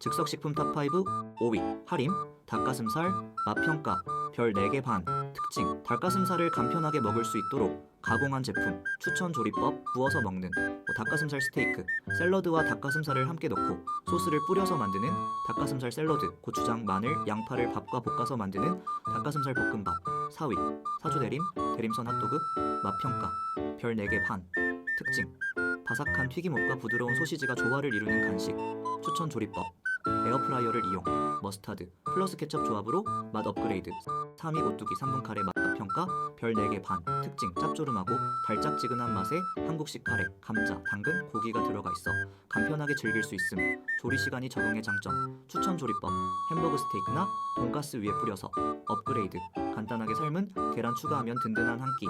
즉석식품 탑5 5위 할인 닭가슴살 맛평가 별 4개 반 특징. 닭가슴살을 간편하게 먹을 수 있도록 가공한 제품 추천 조리법 구워서 먹는. 뭐 닭가슴살 스테이크 샐러드와 닭가슴살을 함께 넣고 소스를 뿌려서 만드는 닭가슴살 샐러드 고추장 마늘 양파를 밥과 볶아서 만드는 닭가슴살 볶음밥. 4위 사조대림 대림선 핫도그 맛평가 별 4개 반. 특징. 바삭한 튀김옷과 부드러운 소시지가 조화를 이루는 간식. 추천 조리법 에어프라이어를 이용 머스타드 플러스 케첩 조합으로 맛 업그레이드 3위 오뚜기 3분 카레 맛 평가 별 4개 반 특징 짭조름하고 달짝지근한 맛에 한국식 카레 감자 당근 고기가 들어가 있어 간편하게 즐길 수 있음. 조리 시간이 적응의 장점 추천 조리법 햄버거 스테이크나 돈가스 위에 뿌려서 업그레이드 간단하게 삶은 계란 추가하면 든든한 한끼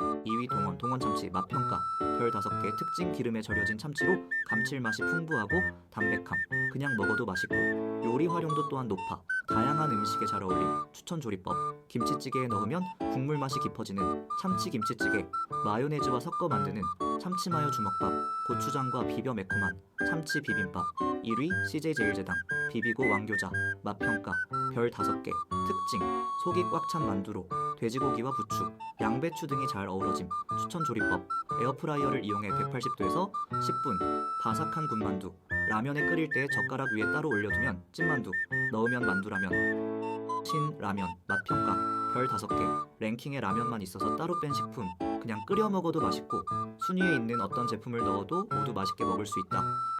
2위 동원 동원 참치 맛 평가. 별 5개 특징 기름에 절여진 참치로 감칠맛이 풍부하고 담백함. 그냥 먹어도 맛있고. 요리 활용도 또한 높아. 다양한 음식에 잘 어울림 추천 조리법. 김치찌개에 넣으면 국물 맛이 깊어지는 참치 김치찌개. 마요네즈와 섞어 만드는 참치 마요 주먹밥. 고추장과 비벼 매콤한 참치 비빔밥. 1위 CJ 제일제당. 비비고 왕교자. 맛평가. 별 5개 특징 속이 꽉 찬 만두로 돼지고기와 부추 양배추 등이 잘 어우러짐. 추천 조리법. 에어프라이어를 이용해 180도에서 10분 바삭한 군만두 라면에 끓일 때 젓가락 위에 따로 올려두면 찐만두 넣으면 만두라면 신 라면 맛평가 별 5개. 랭킹에 라면만 있어서 따로 뺀 식품. 그냥 끓여 먹어도 맛있고 순위에 있는 어떤 제품을 넣어도 모두 맛있게 먹을 수 있다